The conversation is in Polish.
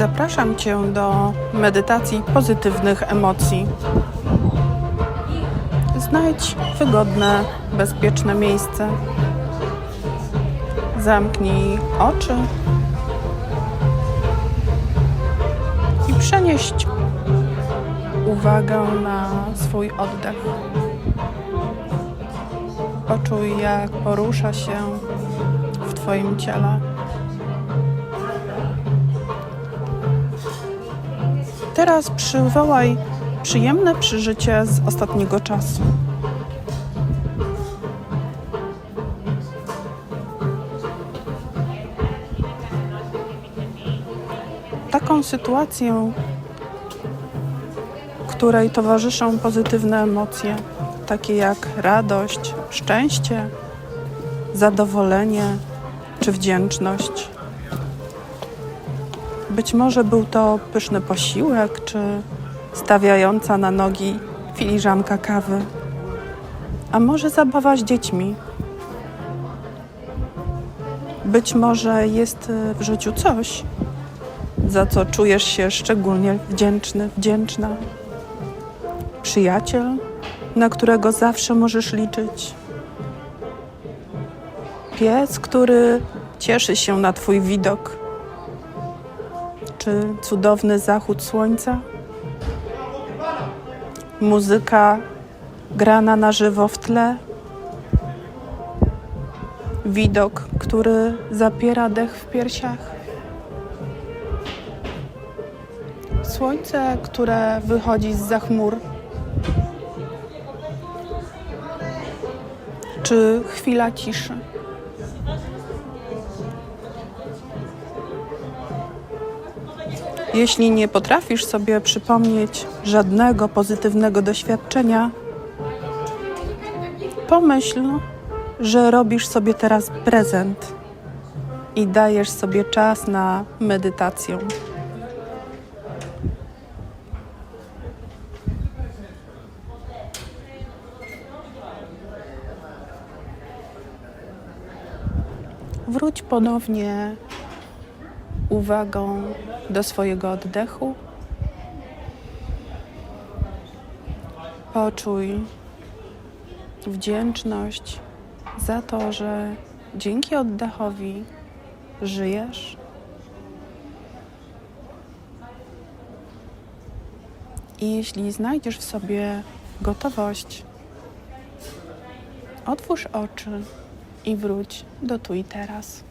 Zapraszam Cię do medytacji pozytywnych emocji. Znajdź wygodne, bezpieczne miejsce. Zamknij oczy i przenieść uwagę na swój oddech. Poczuj, jak porusza się w Twoim ciele. Teraz przywołaj przyjemne przeżycie z ostatniego czasu. Taką sytuację, której towarzyszą pozytywne emocje, takie jak radość, szczęście, zadowolenie czy wdzięczność. Być może był to pyszny posiłek, czy stawiająca na nogi filiżanka kawy, a może zabawa z dziećmi. Być może jest y, w życiu coś, za co czujesz się szczególnie wdzięczny, wdzięczna. Przyjaciel, na którego zawsze możesz liczyć. Pies, który cieszy się na Twój widok czy cudowny zachód słońca? Muzyka grana na żywo w tle? Widok, który zapiera dech w piersiach? Słońce, które wychodzi z chmur? Czy chwila ciszy? Jeśli nie potrafisz sobie przypomnieć żadnego pozytywnego doświadczenia, pomyśl, że robisz sobie teraz prezent i dajesz sobie czas na medytację. Wróć ponownie uwagą do swojego oddechu. Poczuj wdzięczność za to, że dzięki oddechowi żyjesz. I jeśli znajdziesz w sobie gotowość, otwórz oczy i wróć do tu i teraz.